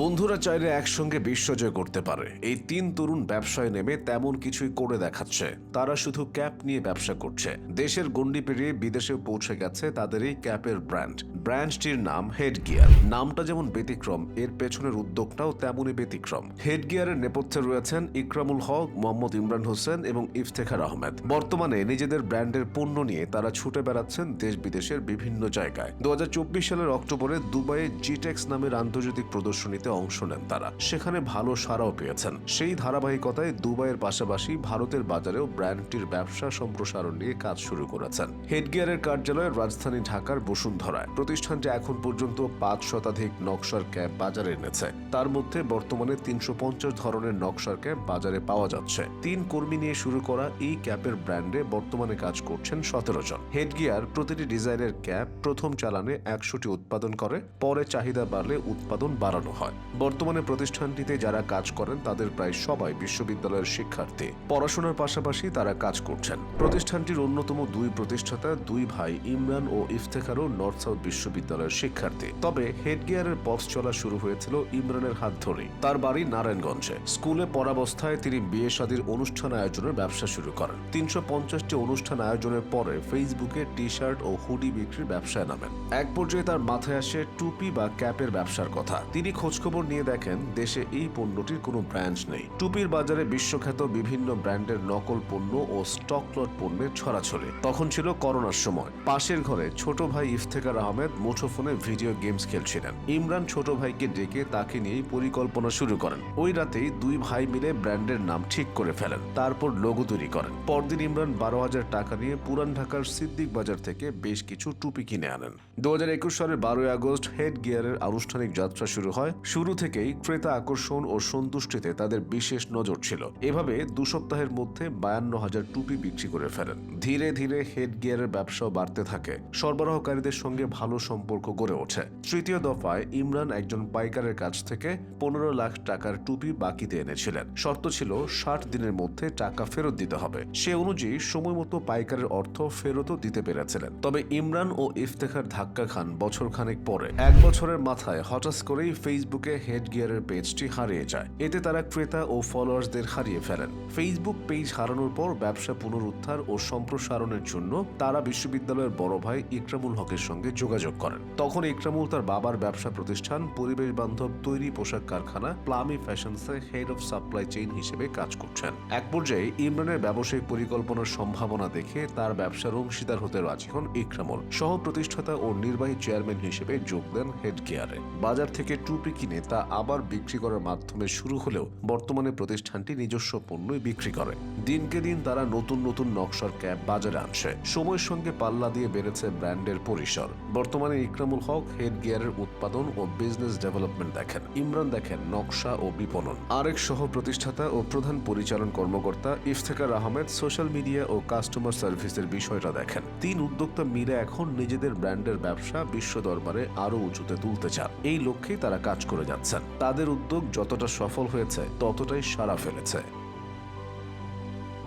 বন্ধুরা চাইলে একসঙ্গে বিশ্বজয় করতে পারে। এই তিন তরুণ ব্যবসায় নেমে তেমন কিছুই করে দেখাচ্ছে। তারা শুধু ক্যাপ নিয়ে ব্যবসা করছে। দেশের গণ্ডি পেরিয়ে বিদেশে পৌঁছে গেছে তাদের এই ক্যাপের ব্র্যান্ড। ব্র্যান্ডটির নাম হেড গিয়ার নামটা যেমন ব্যতিক্রম, এর পেছনের উদ্যোগটাও তেমনই ব্যতিক্রম। হেড গিয়ারের নেপথ্যে রয়েছেন ইকরামুল হক, মোহাম্মদ ইমরান হোসেন এবং ইফতেখার আহমেদ। বর্তমানে নিজেদের ব্র্যান্ডের পণ্য নিয়ে তারা ছুটে বেড়াচ্ছেন দেশ বিদেশের বিভিন্ন জায়গায়। দু হাজার চব্বিশ সালের অক্টোবরে দুবাইয়ে জিটেক্স নামের আন্তর্জাতিক প্রদর্শনীতে অংশ নেন তারা। সেখানে ভালো সাড়াও পেয়েছেন। সেই ধারাবাহিকতায় দুবাইয়ের পাশাপাশি ভারতের বাজারেও ব্র্যান্ডটির ব্যবসা সম্প্রসারণ নিয়ে কাজ শুরু করেছেন। হেডগিয়ারের কার্যালয় রাজধানী ঢাকার বসুন্ধরায়। প্রতিষ্ঠানটি এখন পর্যন্ত পাঁচ শতাধিক নকশার ক্যাপ বাজারে এনেছে। তার মধ্যে বর্তমানে তিনশো পঞ্চাশ ধরনের নকশার ক্যাপ বাজারে পাওয়া যাচ্ছে। তিন কর্মী নিয়ে শুরু করা এই ক্যাপের ব্র্যান্ডে বর্তমানে কাজ করছেন সতেরো জন। হেডগিয়ার প্রতিটি ডিজাইনের ক্যাপ প্রথম চালানে একশোটি উৎপাদন করে, পরে চাহিদা বাড়লে উৎপাদন বাড়ানো হয়। বর্তমানে প্রতিষ্ঠানটিতে যারা কাজ করেন, তাদের প্রায় সবাই বিশ্ববিদ্যালয়ের শিক্ষার্থী। পড়াশোনার পাশাপাশি তারা কাজ করছেন। প্রতিষ্ঠানটির অন্যতম দুই প্রতিষ্ঠাতা, দুই ভাই, ইমরান ও ইফতেখারও নর্থ সাউথ বিশ্ববিদ্যালয়ের শিক্ষার্থী। তবে হেডগিয়ারের পথ চলা শুরু হয়েছিল ইমরানের হাত ধরেই। তার বাড়ি নারায়ণগঞ্জে। স্কুলে পড়াবস্থায় তিনি বিয়ে শাদীর অনুষ্ঠান আয়োজনের ব্যবসা শুরু করেন। তিনশো পঞ্চাশটি অনুষ্ঠান আয়োজনের পরে ফেসবুকে টি শার্ট ও হুডি বিক্রির ব্যবসায় নামেন। এক পর্যায়ে তার মাথায় আসে টুপি বা ক্যাপের ব্যবসার কথা। তিনি খোঁজখবর নিয়ে দেখেন দেশে এই পণ্যটির কোনো ব্র্যান্ড নেই। টুপির বাজারে বিশ্বখ্যাত বিভিন্ন ব্র্যান্ডের নকল পণ্য ও স্টক লট পণ্যের ছড়াছড়ি। তখন ছিল করোনার সময়। পাশের ঘরে ছোট ভাই ইফতেখার আহমেদ মুঠোফোনে ভিডিও গেমস খেলছিলেন। ইমরান ছোট ভাইকে ডেকে তাকে নিয়েই পরিকল্পনা শুরু করেন। ওই রাতেই দুই ভাই মিলে ব্র্যান্ডের নাম ঠিক করে ফেলেন, তারপর লোগো তৈরি করেন। পরদিন ইমরান বারো হাজার টাকা নিয়ে পুরান ঢাকার সিদ্দিক বাজার থেকে বেশ কিছু টুপি কিনে আনেন। দু হাজার একুশ সালের বারোই আগস্ট হেড গিয়ারের আনুষ্ঠানিক যাত্রা শুরু হয় শুরু থেকেই ক্রেতা আকর্ষণ ও সন্তুষ্টিতে তাদের বিশেষ নজর ছিল। এভাবে দু সপ্তাহের মধ্যে বায়ান্ন হাজার টুপি বিক্রি করে ফেলেন। ধীরে ধীরে হেড গিয়ারের ব্যবসাও বাড়তে থাকে। সরবরাহকারীদের সঙ্গে ভালো সম্পর্ক গড়ে ওঠে। তৃতীয় দফায় ইমরান একজন পাইকারের কাছ থেকে পনেরো লাখ টাকার টুপি বাকিতে এনেছিলেন। শর্ত ছিল ষাট দিনের মধ্যে টাকা ফেরত দিতে হবে। সে অনুযায়ী সময় মতো পাইকারের অর্থ ফেরতও দিতে পেরেছিলেন। তবে ইমরান ও ইফতেখার ধাক্কা খান বছর খানেক পরে। এক বছরের মাথায় হঠাৎ করেই ফেসবুকে হেড গিয়ারের পেজটি হারিয়ে যায়। এতে তারা ক্রেতা ও ফলোয়ার্সদের হারিয়ে ফেলেন। ফেসবুক পেজ হারানোর পর ব্যবসা পুনরুদ্ধার ও সম্প্রসারণের জন্য তারা বিশ্ববিদ্যালয়ের বড় ভাই ইকরামুল হকের সঙ্গে যোগাযোগ করেন। তখন ইকরামুল তার বাবার ব্যবসা প্রতিষ্ঠান, পরিবেশ বান্ধব তৈরি পোশাক কারখানা, প্লামি ফ্যাশনসে হেড অফ সাপ্লাই চেইন হিসেবে কাজ করছেন। এক পর্যায়ে ইমরানের ব্যবসায়িক পরিকল্পনার সম্ভাবনা দেখে তার ব্যবসার অংশীদার হতে রাজি হন ইকরামুল। সহ প্রতিষ্ঠাতা ও নির্বাহী চেয়ারম্যান হিসেবে যোগ দেন হেড গিয়ারে বাজার থেকে টুপি কিনে তা আবার বিক্রি করার মাধ্যমে শুরু হলেও বর্তমানে প্রতিষ্ঠানটি নিজস্ব পণ্যই বিক্রি করে। দিনকে দিন তারা নতুন নতুন নকশার ক্যাপ বাজারে আনছে। সময়ের সঙ্গে পাল্লা দিয়ে বেড়েছে ব্র্যান্ডের পরিসর। বর্তমানে ইকরামুল হক হেড গিয়ারের উৎপাদন ও বিজনেস ডেভেলপমেন্ট দেখেন। ইমরান দেখেন নকশা ও বিপণন। আরেক সহ প্রতিষ্ঠাতা ও প্রধান পরিচালন কর্মকর্তা ইফতেখার আহমেদ সোশ্যাল মিডিয়া ও কাস্টমার সার্ভিসের বিষয়টা দেখেন। তিন উদ্যোক্তা মিলে এখন নিজেদের ব্র্যান্ডের ব্যবসা বিশ্ব দরবারে আরও উঁচুতে তুলতে চান। এই লক্ষ্যেই তারা কাজ করে যাচ্ছেন। তাদের উদ্যোগ যতটা সফল হয়েছে ততটাই সাড়া ফেলেছে।